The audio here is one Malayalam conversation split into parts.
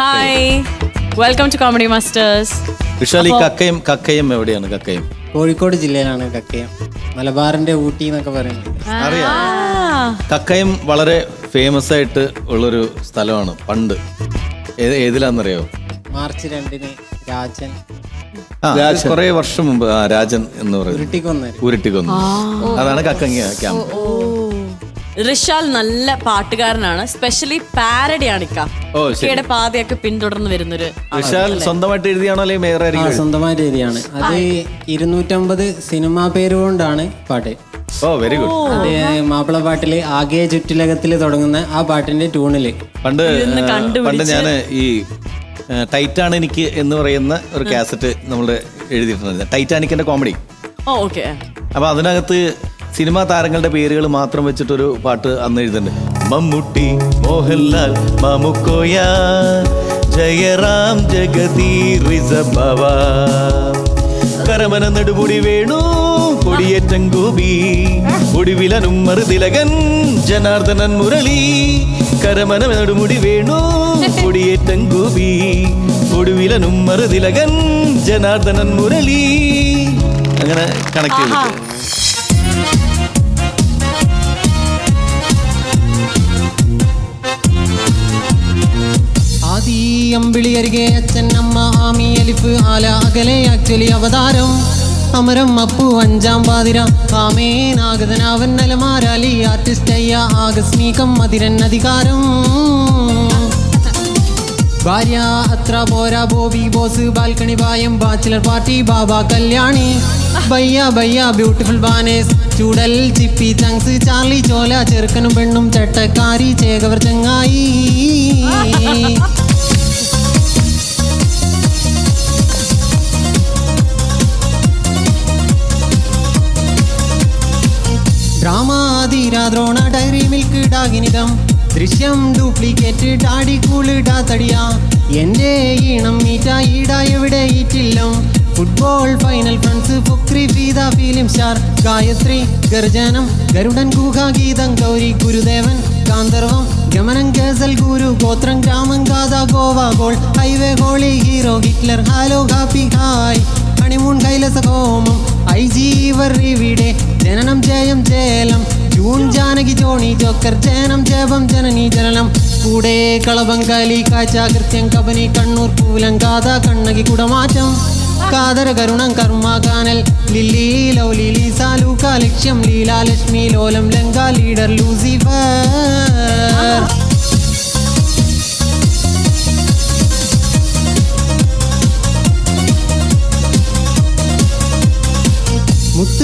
Hi welcome to comedy masters Vishal ഈ കക്കയം കക്കയം എവിടെയാണ് കക്കയം? കോഴിക്കോട് ജില്ലയിലാണ് കക്കയം. മലബാറിന്റെ ഊട്ടി എന്നൊക്കെ പറയുന്നത്. അറിയാം. കക്കയം വളരെ ഫേമസ് ആയിട്ട് ഉള്ളൊരു സ്ഥലമാണ് പണ്ട്. ഏത് ഏതിലാന്നറിയോ മാർച്ച് രണ്ടിന് രാജൻ. കുറെ വർഷം മുമ്പ് ആ രാജൻ എന്ന് പറയുന്നത്. ഉരുട്ടിക്കൊന്നു. അതാണ് കക്കങ്ങ ക്യാമ്പ്. റിഷാൽ നല്ല പാട്ടുകാരനാണ്. സ്പെഷ്യലി പാരഡി ആണ് ഇക്ക ഇക്കയുടെ പാതയൊക്കെ പിന്തുടർന്ന് വരുന്നൊരു വിശാൽ സ്വന്തമായിട്ട് എഴുതിയാണോ അല്ലെങ്കിൽ വേറെ ആ ആരെങ്കിലും സ്വന്തമായ രീതിയാണ് അത് ഇരുന്നൂറ്റമ്പത് സിനിമാ പേര് കൊണ്ടാണ് പാട്ട്. ഓ വെരി ഗുഡ് അത് മാപ്പിള പാട്ടിൽ ആകെ ചുറ്റിലകത്തിൽ തുടങ്ങുന്ന ആ പാട്ടിന്റെ ട്യൂണിൽ പണ്ട് കണ്ടുപിടിച്ച് പണ്ട് ഞാൻ ഈ ആ, ടൈറ്റാണ് എനിക്ക് എന്ന് പറയുന്ന ഒരു കാസറ്റ് നമ്മൾ എഴുതിയിട്ടുണ്ട് ടൈറ്റാനിക്കിന്റെ കോമഡി ഓ ഓക്കെ അപ്പൊ അതിനകത്ത് സിനിമാ താരങ്ങളുടെ പേരുകൾ മാത്രം വെച്ചിട്ടൊരു പാട്ട് അന്ന് എഴുതുന്നുണ്ട് മമ്മൂട്ടി മോഹൻലാൽ മമുക്കോയ ജയറാം ജഗതി കരമന നെടുമുടി വേണു കൊടിയേറ്റം ഗോപി. ഒടുവിലനും മറുതിലകൻ ജനാർദ്ദനൻ മുരളി. കരമന നെടുമുടി വേണു കൊടിയേറ്റം ഗോപി. ഒടുവിലനും മറുതിലകൻ ജനാർദ്ദനൻ മുരളി. അങ്ങനെ കണക്ട് ചെയ്തിട്ട് അമ്പിളി അരികെ അച്ഛൻ അമ്മ ആമി അലിഫ് ആല അകലെ ആക്ച്വലി അവതാരം. അമരം അപ്പു അഞ്ചാം പാതിര ആമേനാഗതനാവൻ നലമാരാലി ആർട്ടിസ്റ്റ് അയ്യ ആകസ്മികം മതിരൻ അധികാരം. ഭാര്യ അത്ര പോരാ ബോബി ബോസ് ബാൽക്കണി പായം bachelor party Baba Kalyani. Bhaiyya Bhaiyya beautiful ബാനേസ് ചൂടൽ ചിപ്പി ചങ്സ് ചാർലി ചോല ചെറുക്കനും പെണ്ണും ചട്ടക്കാരി ചേകവർ ചങ്ങായി. ഡ്രാമാധീരാ ദ്രോണ ഡയറി മിൽക്ക് ഡാഗിനിതം ദൃശ്യം ഡ്യൂപ്ലിക്കേറ്റ് ഡാഡി കൂളിടാ തടിയാ എന്റെ ഈണം മീറ്റ ഈട എവിടെ ഈറ്റില്ലും. ഫുട്ബോൾ ഫൈനൽ ഫ്രണ്ട്സ് ഫുക്രി ഫീത ഫിലിം സ്റ്റാർ. ഗായത്രി ഗർജനം ഗരുഡൻ ഗുഹ ഗീതം ഗൗരി ഗുരുദേവൻ കാന്തർവം ഗമനം ഗസൽ Guru Gothram Gramam Gaadha Goa goal highway Goli hero Hitler hello happy hi. Honeymoon Kailasa Homam I ജീവർ Ivide Jananam Jayam Jhelum June Janaki Johnny joker Janam Japam Janani ജനനം. കൂടെ കളവങ്കാലി കാച്ചാകൃത്യം കാച്ച കൃത്യം കബനി കണ്ണൂർ പൂലം കാത കണ്ണകി കുടമാറ്റം. കാതര കരുണം കർമ്മ കാനൽ lily lovely Lisa Luca Lakshyam Leela Lakshmi Lolam Lanka leader Lucifer.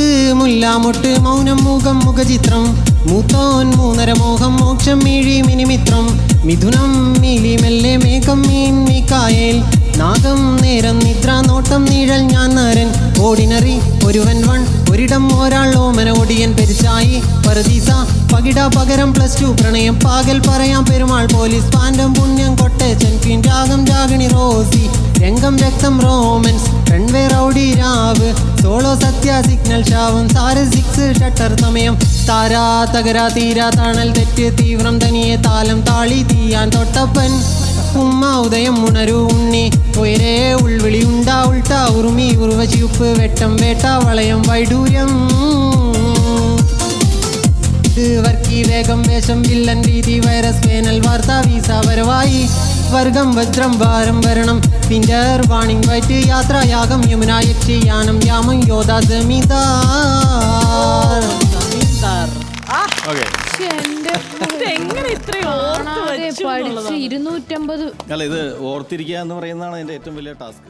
Muthu Mulla മുട്ട് മൗനം മുഖം മുഖചിത്രം. മൂത്തോൻ മൂന്നര മോഹം മോക്ഷം മീഴി മിനിമിത്രം. മിഥുനം മീലി മെല്ലെ മേഘം മീൻ മീക്കായേൽ. നാഗം നേരം നിദ്ര നോട്ടം നീഴൽ ഞാൻ നരൻ. ഓർഡിനറി ഒരുവൻ വൺ ഒരിടം ഒരാൾ ഓമന ഒടിയൻ പെരിച്ചായി. പരദീസ പകിട പകരം പ്ലസ് ടു പ്രണയം പാകൽ പറയാം പെരുമാൾ പോലീസ് പാൻഡം പുണ്യം കൊട്ടേച്ചൻ ക്വീൻ രാഗം രാഗിണി റോസി. രംഗം രക്തം റോമൻസ് രൺവേ റൗഡി രാവ്. സോളോ സത്യ സിഗ്നൽ ശാവം സാര സിക്സ് ഷട്ടർ സമയം. താരാ തകരാ തീരാ തണൽ തെറ്റ് തീവ്രം തനിയെ താലം താളി തീയാൻ തൊട്ടപ്പൻ. ഉമ്മ ഉദയം ഉണരു ഉണ്ണി ഉയരേ ഉൾവിളി ഉണ്ടാ ഉൾട്ട ഉറുമി ഉറുവശിയുപ്പ് വെട്ടം വേട്ട വളയം വൈഡൂര്യം. വർക്കി വേഗം വേഷം വില്ലൻ രീതി വൈറസ് വേനൽ വാർത്ത വീസ വരവായി. വർഗം വജ്രം വാരം വരണം പിന്റർ വാണിംഗ് വൈറ്റ് യാത്ര യാഗം യമുന യക്ഷിയാനം യാമം യോധ ജമീദാർ ഇത് ഓർത്തിരിക്കുക എന്ന് പറയുന്നതാണ് അതിന്റെ ഏറ്റവും വലിയ ടാസ്ക്.